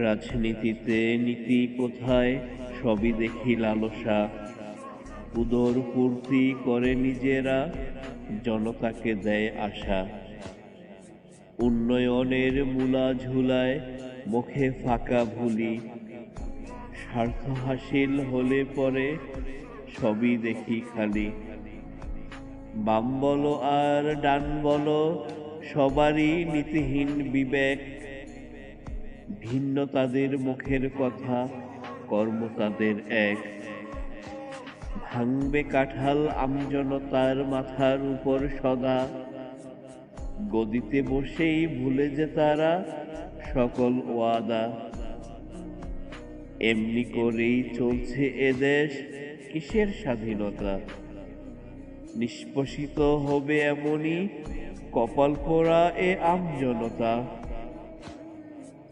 রাজনীতিতে নীতি কোথায় সবই দেখি লালসা। উদর পূর্তি করে নিজেরা, জনতাকে দেয় আশা। উন্নয়নের মূলা ঝুলায় মুখে ফাঁকা ভুলি। স্বার্থ হাসিল হলে পরে সবই দেখি খালি। বাম বলো আর ডান বলো, সবারই নীতিহীন বিবেক। ভিন্ন তাদের মুখের কথা, কর্ম তাদের এক। ভাঙবে কাঁঠাল আমজনতার মাথার উপর সদা। গদিতে বসেই ভুলে যে তারা সকল ওয়াদা। এমনি করেই চলছে এদেশ কিসের স্বাধীনতা? নিষ্পষিত হবে এমনই কপাল পোড়া এ আমজনতা।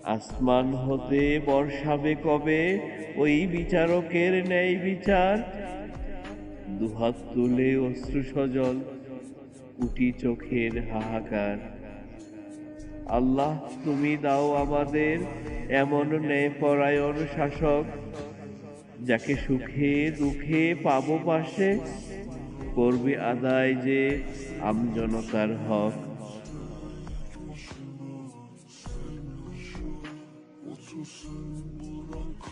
আসমান হতে বর্ষাবে কবে? ওই বিচারকের ন্যায় বিচার। দুহাত তুলে অশ্রু সজল কুটি চোখের হাহাকার। আল্লাহ, তুমি দাও আমাদের এমন ন্যায়পরায়ণ শাসক, যাকে সুখে দুঃখে পাবো পাশে। করবে আদায় যে আমজনতার হক। sussun bırak